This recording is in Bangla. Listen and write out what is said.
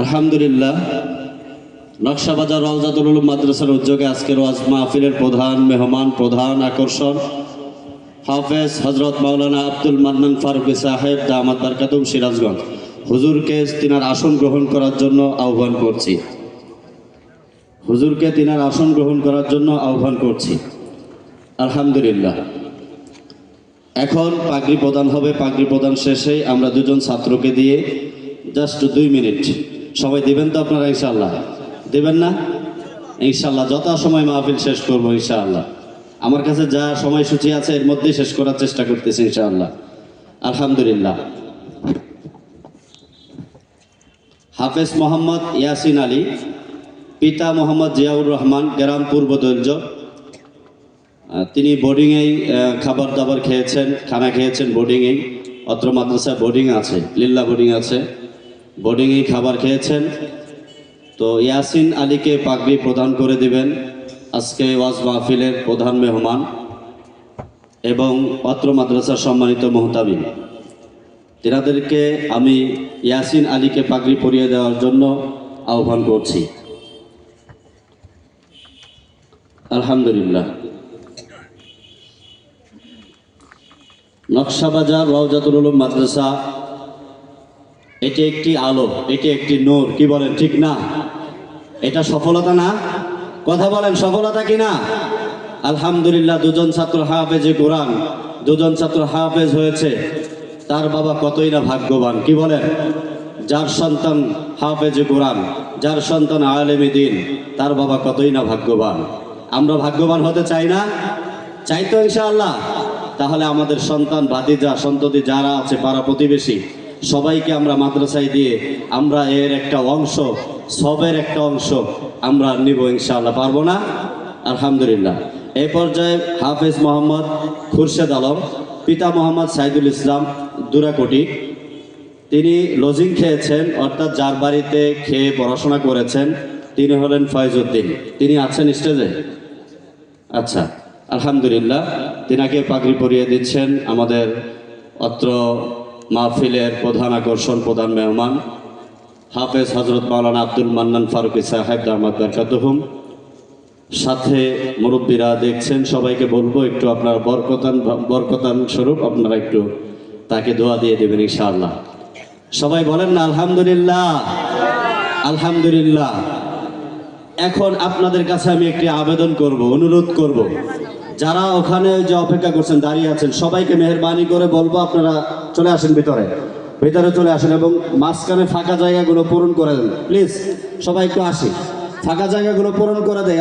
আলহামদুলিল্লাহ, নকশাবাজার রওজাতুল উলুম মাদ্রাসার উদ্যোগে আজকের ওয়াজ মাহফিলের প্রধান, মেহমান, প্রধান আকর্ষণ, হাফেজ হজরত মাওলানা আব্দুল মান্নান ফারুকি সাহেব, দামাত বারকাতুম সিরাজগঞ্জ। হুজুরকে তিনার আসন গ্রহণ করার জন্য আহ্বান করছি। হুজুরকে তিনার আসন গ্রহণ করার জন্য আহ্বান করছি। আলহামদুলিল্লাহ। এখন পাগড়ি প্রদান হবে, পাগড়ি প্রদান শেষেই আমরা দুজন ছাত্রকে দিয়ে জাস্ট দুই মিনিট সবাই দিবেন তো আপনারা ইনশাল্লাহ দিবেন না? ইনশাল্লাহ যত সময় মাহফিল শেষ করব, ইনশাআল্লাহ। আমার কাছে যা সময়সূচি আছে, এর মধ্যেই শেষ করার চেষ্টা করতেছি, ইনশাআল্লাহ। আলহামদুলিল্লাহ। হাফেজ মোহাম্মদ ইয়াসিন আলী, পিতা মোহাম্মদ জিয়াউর রহমান, গ্রাম পূর্ব দৈর্য তিনি বোর্ডিংয়েই খাবার দাবার খেয়েছেন, খানা খেয়েছেন বোর্ডিংয়েই। অত্র মাদ্রাসায় বোর্ডিং আছে, লিল্লা বোর্ডিং আছে। বোর্ডিংয়েই খাবার খেয়েছেন। তো ইয়াসিন আলীকে পাগড়ি প্রদান করে দিবেন। আজকে ওয়াজ মাহফিলের প্রধান মেহমান এবং অত্র মাদ্রাসার সম্মানিত মোহতামিম। তেনাদেরকে আমি ইয়াসিন আলীকে পাগড়ি পরিয়ে দেওয়ার জন্য আহ্বান করছি। আলহামদুলিল্লাহ। নকশাবাজার রওজাতুল মাদ্রাসা এটি একটি আলো, এটি একটি নূর, কি বলেন, ঠিক না? এটা সফলতা না? কথা বলেন, সফলতা কি না? আলহামদুলিল্লাহ, দুজন ছাত্র হাফেজে কোরআন, দুজন ছাত্র হাফেজ হয়েছে। তার বাবা কতই না ভাগ্যবান, কি বলেন? যার সন্তান হাফেজে কোরআন, যার সন্তান আলেমী দিন, তার বাবা কতই না ভাগ্যবান? আমরা ভাগ্যবান হতে চাই না? চাই তো ইনশাআল্লাহ। তাহলে আমাদের সন্তান, ভাতিজা, সন্ততি যারা আছে, পাড়া প্রতিবেশী সবাইকে আমরা মাদ্রাসায় দিয়ে আমরা এর একটা অংশ, সবের একটা অংশ আমরা নিব ইনশাআল্লাহ। পারব না? আলহামদুলিল্লাহ। এ পর্যায়ে হাফেজ মোহাম্মদ খুরশেদ আলম, পিতা মোহাম্মদ সাইদুল ইসলাম দুরাকোটি। তিনি লজিং খেয়েছেন, অর্থাৎ যার বাড়িতে খেয়ে পড়াশোনা করেছেন, তিনি হলেন ফয়জউদ্দিন তিনি আছেন স্টেজে? আচ্ছা আলহামদুলিল্লাহ। তিনাকে পাগড়ি পরিয়ে দিচ্ছেন আমাদের অত্র মাহফিলের প্রধান আকর্ষণ, প্রধান মেহমান, হাফেজ হজরত মাওলানা আব্দুল মান্নান ফারুকি সাহেব দাহমদ বরকাতুহুম। সাথে মুরব্বীরা দেখছেন, সবাইকে বলব একটু আপনার বরকতান বরকতান স্বরূপ আপনারা একটু তাকে দোয়া দিয়ে দেবেন ইনশাআল্লাহ। সবাই বলেন না, আলহামদুলিল্লাহ। আলহামদুলিল্লাহ। এখন আপনাদের কাছে আমি একটি আবেদন করব, অনুরোধ করব। যারা ওখানে যে অপেক্ষা করছেন, দাঁড়িয়ে আছেন, সবাইকে মেহরবানি করে বলব আপনারা চলে আসেন ভিতরে। ভিতরে চলে আসেন এবং মাঝখানে ফাঁকা জায়গাগুলো পূরণ করে দেন। প্লিজ, সবাই একটু আসি। ফাঁকা জায়গাগুলো পূরণ করে দেয়